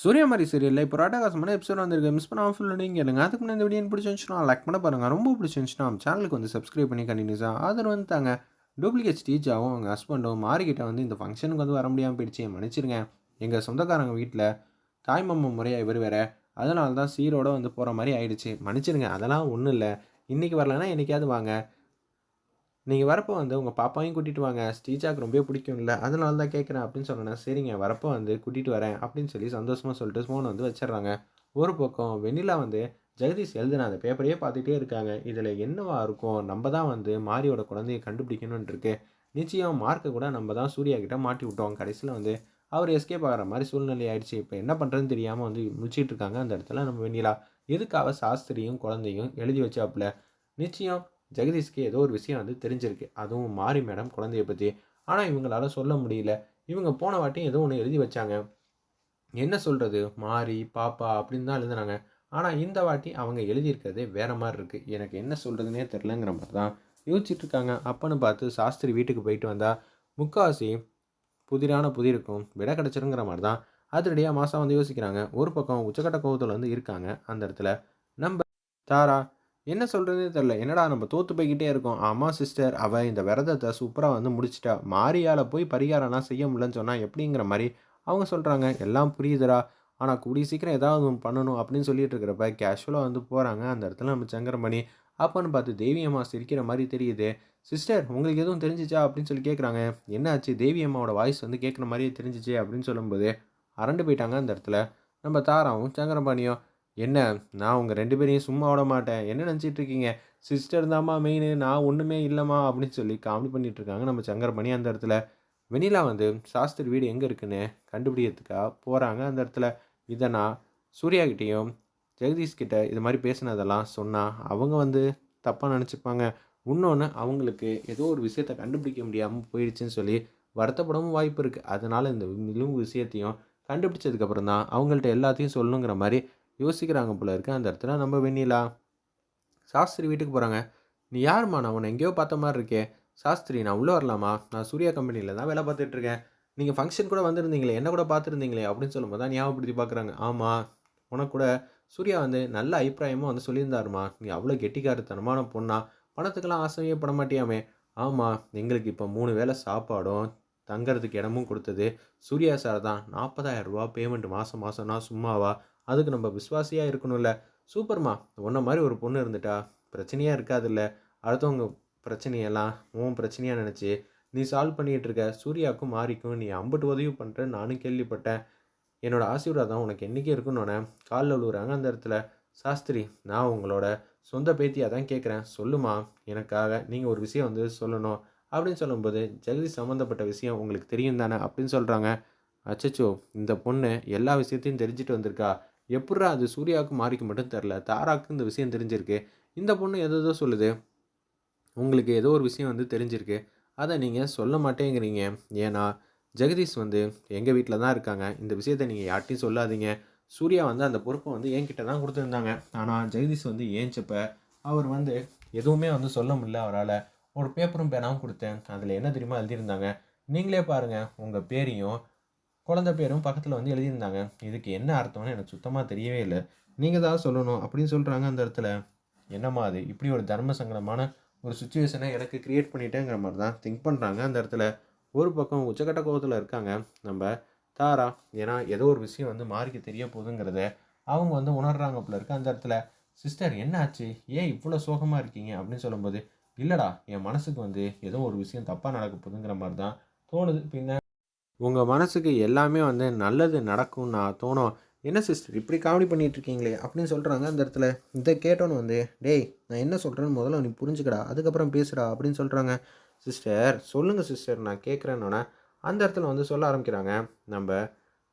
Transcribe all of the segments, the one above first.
சூரியமாரி மாதிரி சீரியலில் இப்போ ராட்டகாசமான எபிசோட் வந்திருக்கு. மிஸ் பண்ணாமல் ஃபுல் நீங்கள் கேளுங்க. அதுக்கு முன்னாடி இந்த வீடியோ பிடிச்சிருந்துச்சுன்னா லைக் பண்ண பாருங்கள் ரொம்ப பிடிச்சிருந்துச்சுன்னா நம்ம சேனலுக்கு வந்து சப்ஸ்கிரைப் பண்ணி கண்டினியூஸாக ஆதரவு வந்து தாங்க. டூப்ளிகேட் ஸ்டீச்சாகவும் அவங்க ஹஸ்பண்டும் மாறிக்கிட்ட வந்து இந்த ஃபங்க்ஷனுக்கு வந்து வர முடியாமல் போயிடுச்சு மன்னிச்சிருங்க. எங்கள் சொந்தக்காரங்க வீட்டில் தாய்மாமா முறையாக இவர் வேறு. அதனால தான் சீரோடு வந்து போகிற மாதிரி ஆயிடுச்சு. மன்னிச்சிருங்க. அதெல்லாம் ஒன்றும் இல்லை. இன்றைக்கி வரலன்னா என்னைக்காவது வாங்க. நீங்கள் வரப்போ வந்து உங்கள் பாப்பாவையும் கூட்டிகிட்டு வாங்க. ஸ்டீச்சாக்கு ரொம்ப பிடிக்கும்ல. அதனால தான் கேட்குறேன் அப்படின்னு சொன்னேன் சரிங்க வரப்போ வந்து கூட்டிகிட்டு வரேன் அப்படின்னு சொல்லி சந்தோஷமாக சொல்லிட்டு ஃபோன் வந்து வச்சிடுறாங்க. ஒரு பக்கம் வெண்ணிலா வந்து ஜெகதீஷ் எழுதுன அந்த பேப்பரையே பார்த்துட்டே இருக்காங்க. இதில் என்னவா இருக்கும்? நம்ம தான் வந்து மாரியோட குழந்தைய கண்டுபிடிக்கணும்னு இருக்கு. நிச்சயம் மார்க்கை கூட நம்ம தான் சூர்யா கிட்ட மாட்டி விட்டோம். கடைசியில் வந்து அவர் எஸ்கேப் ஆகிற மாதிரி சூழ்நிலை ஆயிடுச்சு. இப்போ என்ன பண்ணுறதுன்னு தெரியாமல் வந்து முடிச்சிட்டு இருக்காங்க அந்த இடத்துல நம்ம வெண்ணிலா. எதுக்காக சாஸ்திரியும் குழந்தையும் எழுதி வச்சாப்புல? நிச்சயம் ஜெகதீஷ்க்கு ஏதோ ஒரு விஷயம் வந்து தெரிஞ்சிருக்கு. அதுவும் மாறி மேடம் குழந்தைய பற்றி ஆனால் இவங்களால சொல்ல முடியல. இவங்க போன வாட்டியும் ஏதோ ஒன்று எழுதி வச்சாங்க. என்ன சொல்கிறது மாறி பாப்பா அப்படின்னு தான் எழுதுனாங்க. ஆனால் இந்த வாட்டி அவங்க எழுதியிருக்கிறதே வேற மாதிரி இருக்குது எனக்கு என்ன சொல்கிறதுனே தெரிலங்கிற மாதிரி தான் யோசிச்சுட்டு இருக்காங்க. அப்பன்னு பார்த்து சாஸ்திரி வீட்டுக்கு போயிட்டு வந்தால் முக்காவாசி புதிரான புதிருக்கும் விட கிடச்சிருங்கிற மாதிரி தான் அதிரடியாக மாதம் வந்து யோசிக்கிறாங்க. ஒரு பக்கம் உச்சக்கட்ட கோவத்தில் வந்து இருக்காங்க அந்த இடத்துல. நம்ம தாரா என்ன சொல்கிறதே தெரில என்னடா நம்ம தோற்று போய்கிட்டே இருக்கோம். ஆமாம் சிஸ்டர் அவள் இந்த விரதத்தை சூப்பராக வந்து முடிச்சிட்டா. மாரியால் போய் பரிகாரம்லாம் செய்ய முடியலன்னு சொன்னால் எப்படிங்கிற மாதிரி அவங்க சொல்கிறாங்க எல்லாம் புரியுதுடா. ஆனால் கூடிய சீக்கிரம் ஏதாவது ஒன்று பண்ணணும் அப்படின்னு சொல்லிட்டு இருக்கிறப்ப கேஷுவலாக வந்து போகிறாங்க அந்த இடத்துல நம்ம சங்கரமணி. அப்போன்னு பார்த்து தேவி அம்மா சிரிக்கிற மாதிரி தெரியுது. சிஸ்டர் உங்களுக்கு எதுவும் தெரிஞ்சிச்சா? அப்படின்னு சொல்லி கேட்குறாங்க என்னாச்சு தேவி அம்மாவோட வாய்ஸ் வந்து கேட்குற மாதிரியே தெரிஞ்சிச்சு அப்படின்னு சொல்லும்போது அரண்டு போயிட்டாங்க அந்த இடத்துல. நம்ம தாராவும் சங்கரபாணியும் என்ன? நான் உங்கள் ரெண்டு பேரையும் சும்மா விட மாட்டேன். என்ன நினச்சிட்டு இருக்கீங்க? சிஸ்டர் தாம்மா மெயின் நான் ஒன்றுமே இல்லைம்மா அப்படின்னு சொல்லி காமெடி பண்ணிகிட்ருக்காங்க இருக்காங்க நம்ம சங்கரமணி அந்த இடத்துல. வெண்ணிலா வந்து சாஸ்திரி வீடு எங்கே இருக்குன்னு கண்டுபிடிக்கிறதுக்காக போகிறாங்க அந்த இடத்துல. இதை நான் சூர்யா கிட்டேயும் ஜெகதீஷ் இது மாதிரி பேசினதெல்லாம் சொன்னால் அவங்க வந்து தப்பாக நினச்சிப்பாங்க. இன்னொன்று அவங்களுக்கு ஏதோ ஒரு விஷயத்தை கண்டுபிடிக்க முடியாமல் போயிடுச்சுன்னு சொல்லி வருத்தப்படவும் வாய்ப்பு இருக்குது அதனால் இந்த மிகவும் விஷயத்தையும் கண்டுபிடிச்சதுக்கப்புறம் தான் அவங்கள்ட்ட எல்லாத்தையும் சொல்லணுங்கிற மாதிரி யோசிக்கிறாங்க போல இருக்கு. அந்த இடத்துல நம்ம வெண்ணிலா சாஸ்திரி வீட்டுக்கு போகிறாங்க நீ யாருமா நான் உன்னை எங்கேயோ பார்த்த மாதிரி இருக்கே. சாஸ்திரி நான் உள்ளே வரலாமா? நான் சூர்யா கம்பெனியில் தான் வேலை பார்த்துட்ருக்கேன் நீங்கள் ஃபங்க்ஷன் கூட வந்திருந்தீங்களே என்ன கூட பார்த்துருந்தீங்களே? அப்படின்னு சொல்லும்போது தான் ஞாபகப்படுத்தி பார்க்குறாங்க. ஆமாம் உனக்கு கூட சூர்யா வந்து நல்ல அபிப்பிராயமாக வந்து சொல்லியிருந்தாருமா? நீ அவ்வளோ கெட்டிக்காரத்தனமான பொண்ணா? பணத்துக்கெல்லாம் ஆசையே பட மாட்டியாமே. ஆமாம் எங்களுக்கு இப்போ மூணு வேளை சாப்பாடும் தங்கிறதுக்கு இடமும் கொடுத்தது சூர்யா சார் தான். நாற்பதாயிரம் ரூபா பேமெண்ட் மாதம் மாதம்னா சும்மாவா? அதுக்கு நம்ம விஸ்வாசியாக இருக்கணும்ல. சூப்பர்மா. உன்ன மாதிரி ஒரு பொண்ணு இருந்துட்டா பிரச்சனையாக இருக்காதுல்ல. அடுத்தவங்க பிரச்சனையெல்லாம் உன் பிரச்சனையாக நினச்சி நீ சால்வ் பண்ணிகிட்டு இருக்க. சூர்யாவுக்கும் மாறிக்கும் நீ அம்பட்டு உதவி பண்ணுற நானும் கேள்விப்பட்டேன். என்னோடய ஆசீர்வாதம் உனக்கு என்றைக்கே இருக்குன்னு காலில் விழுவுறாங்க அந்த இடத்துல. சாஸ்திரி நான் உங்களோட சொந்த பேத்தியாக தான் கேட்குறேன் சொல்லுமா? எனக்காக நீங்கள் ஒரு விஷயம் வந்து சொல்லணும். அப்படின்னு சொல்லும்போது ஜெகதீஷ் சம்மந்தப்பட்ட விஷயம் உங்களுக்கு தெரியும் தானே அப்படின்னு சொல்கிறாங்க அச்சச்சோ இந்த பொண்ணு எல்லா விஷயத்தையும் தெரிஞ்சுட்டு வந்திருக்கா. எப்பட்றா அது சூர்யாவுக்கு மாறிக்க மட்டும் தெரில? தாராவுக்கு இந்த விஷயம் தெரிஞ்சிருக்கு. இந்த பொண்ணு எதோ சொல்லுது. உங்களுக்கு ஏதோ ஒரு விஷயம் வந்து தெரிஞ்சிருக்கு. அதை நீங்கள் சொல்ல மாட்டேங்கிறீங்க. ஏன்னா ஜெகதீஷ் வந்து எங்கள் வீட்டில் தான் இருக்காங்க. இந்த விஷயத்தை நீங்கள் யார்ட்டையும் சொல்லாதீங்க. சூர்யா வந்து அந்த பொறுப்பை வந்து என்கிட்ட தான் கொடுத்துருந்தாங்க. ஆனால் ஜெகதீஷ் வந்து ஏஞ்சப்ப அவர் வந்து எதுவுமே வந்து சொல்ல முடியல அவரால். ஒரு பேப்பரும் பேனாவும் கொடுத்தேன். அதில் என்ன தெரியுமா எழுதியிருந்தாங்க? நீங்களே பாருங்கள் உங்கள் பேரையும் குழந்த பேரும் பக்கத்தில் வந்து எழுதியிருந்தாங்க. இதுக்கு என்ன அர்த்தம்னு எனக்கு சுத்தமாக தெரியவே இல்லை. நீங்கள் தான் சொல்லணும் அப்படின்னு சொல்கிறாங்க அந்த இடத்துல. என்னம்மா அது? இப்படி ஒரு தர்ம சங்கடமான ஒரு சுச்சுவேஷனை எனக்கு க்ரியேட் பண்ணிட்டேங்கிற மாதிரி தான் திங்க் பண்ணுறாங்க அந்த இடத்துல. ஒரு பக்கம் உச்சக்கட்ட கோபத்தில் இருக்காங்க. நம்ம தாரா ஏன்னா ஏதோ ஒரு விஷயம் வந்து மாறிக்க தெரிய போகுதுங்கிறத அவங்க வந்து உணர்றாங்க போல இருக்க அந்த இடத்துல. சிஸ்டர் என்ன ஆச்சு? ஏன் இவ்வளோ சோகமாக இருக்கீங்க? அப்படின்னு சொல்லும்போது இல்லைடா என் மனசுக்கு வந்து ஏதோ ஒரு விஷயம் தப்பாக நடக்க போகுதுங்கிற மாதிரி தான் தோணுது. பின்ன உங்கள் மனசுக்கு எல்லாமே வந்து நல்லது நடக்கும்னா தோணும். என்ன சிஸ்டர் இப்படி காமெடி பண்ணிகிட்ருக்கீங்களே அப்படின்னு சொல்கிறாங்க அந்த இடத்துல. இதை கேட்டோன்னு வந்து டேய் நான் என்ன சொல்கிறேன்னு முதல்ல நீ புரிஞ்சுக்கடா அதுக்கப்புறம் பேசுடா அப்படின்னு சொல்கிறாங்க சிஸ்டர் சொல்லுங்கள் சிஸ்டர் நான் கேட்குறேன்னொன்னே அந்த இடத்துல வந்து சொல்ல ஆரம்பிக்கிறாங்க. நம்ம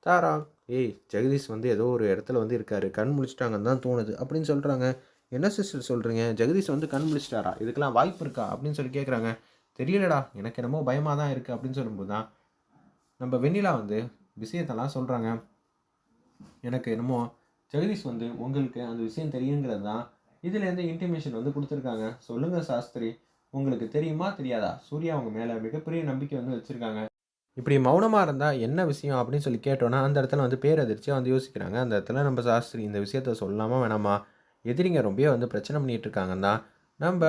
தாரா ஏய் ஜெகதீஷ் வந்து ஏதோ ஒரு இடத்துல வந்து இருக்காரு கண் முழிச்சிட்டாங்கன்னு தான் தோணுது அப்படின்னு சொல்கிறாங்க என்ன சிஸ்டர் சொல்கிறீங்க ஜெகதீஷ் வந்து கண் முழிச்சிட்டாரா? இதுக்கெல்லாம் வாய்ப்பு இருக்கா? அப்படின்னு சொல்லி கேட்குறாங்க தெரியலடா எனக்கு என்னமோ பயமாக தான் இருக்குது அப்படின்னு சொல்லும்போது தான் நம்ம வெண்ணிலா வந்து விஷயத்தெல்லாம் சொல்கிறாங்க எனக்கு என்னமோ ஜெகதீஷ் வந்து உங்களுக்கு அந்த விஷயம் தெரியுங்கிறது தான் இதுலேருந்து இன்டிமேஷன் வந்து கொடுத்துருக்காங்க. சொல்லுங்கள் சாஸ்திரி உங்களுக்கு தெரியுமா தெரியாதா? சூர்யா அவங்க மேலே மிகப்பெரிய நம்பிக்கை வந்து வச்சுருக்காங்க. இப்படி மௌனமாக இருந்தால் என்ன விஷயம் அப்படின்னு சொல்லி கேட்டோன்னா அந்த இடத்துல வந்து பேரதிர்ச்சியாக வந்து யோசிக்கிறாங்க. அந்த இடத்துல நம்ம சாஸ்திரி இந்த விஷயத்த சொல்லாமல் வேணாமா? எதிரிங்க ரொம்ப வந்து பிரச்சனை பண்ணிகிட்டு இருக்காங்கன்னா தான் நம்ம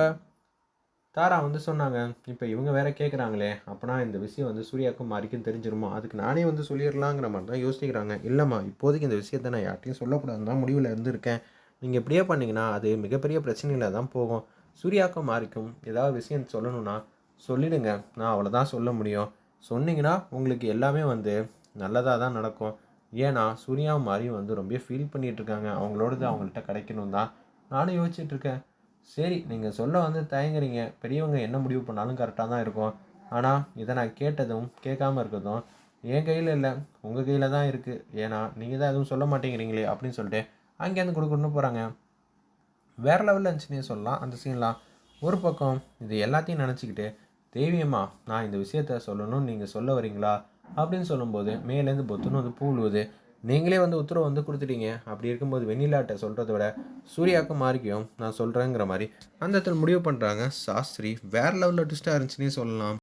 தாரா வந்து சொன்னாங்க இப்போ இவங்க வேற கேட்குறாங்களே அப்போனா இந்த விஷயம் வந்து சூர்யாவுக்கும் மாறிக்கும் தெரிஞ்சிருமா? அதுக்கு நானே வந்து சொல்லிடலாங்கிற மாதிரி தான் யோசிக்கிறாங்க. இல்லைம்மா இப்போதைக்கு இந்த விஷயத்த நான் யார்ட்டையும் சொல்லக்கூடாதுன்னு தான் முடிவில் இருந்திருக்கேன். நீங்கள் இப்படியே பண்ணிங்கன்னா அது மிகப்பெரிய பிரச்சனையில் தான் போகும். சூர்யாவுக்கும் மாறிக்கும் ஏதாவது விஷயம் சொல்லணும்னா சொல்லிடுங்க. நான் அவ்வளோதான் சொல்ல முடியும். சொன்னீங்கன்னா உங்களுக்கு எல்லாமே வந்து நல்லதாக தான் நடக்கும். ஏன்னா சூர்யா மாறியும் வந்து ரொம்ப ஃபீல் பண்ணிகிட்ருக்காங்க அவங்களோடது அவங்கள்ட்ட கிடைக்கணும் தான் நானும் யோசிச்சுட்ருக்கேன் சரி நீங்கள் சொல்ல வந்து தயங்குறீங்க. பெரியவங்க என்ன முடிவு பண்ணாலும் கரெக்டாக தான் இருக்கும். ஆனால் இதை நான் கேட்டதும் கேட்காம இருக்கிறதும் என் கையில் இல்லை. உங்கள் கையில் தான் இருக்குது ஏன்னா நீங்கள் தான் எதுவும் சொல்ல மாட்டேங்கிறீங்களே அப்படின்னு சொல்லிட்டு அங்கேருந்து கொடுக்கணும்னு போகிறாங்க வேறு லெவலில் இருந்துச்சுன்னே சொல்லலாம். அந்த சீன்லாம் ஒரு பக்கம் இது எல்லாத்தையும் நினச்சிக்கிட்டு தெய்வியம்மா நான் இந்த விஷயத்த சொல்லணும்னு நீங்கள் சொல்ல வரீங்களா அப்படின்னு சொல்லும்போது மேலேருந்து பொத்துன்னு வந்து பூ நீங்களே வந்து உத்தரவு வந்து கொடுத்துட்டீங்க. அப்படி இருக்கும்போது வெண்ணிலாட்ட சொல்கிறத விட சூர்யாவுக்கும் மாறிக்கும் நான் சொல்கிறேங்கிற மாதிரி அந்த இடத்துல முடிவு பண்ணுறாங்க சாஸ்திரி வேறு லெவலில் ட்விஸ்ட்டாக இருந்துச்சுன்னே சொல்லலாம்.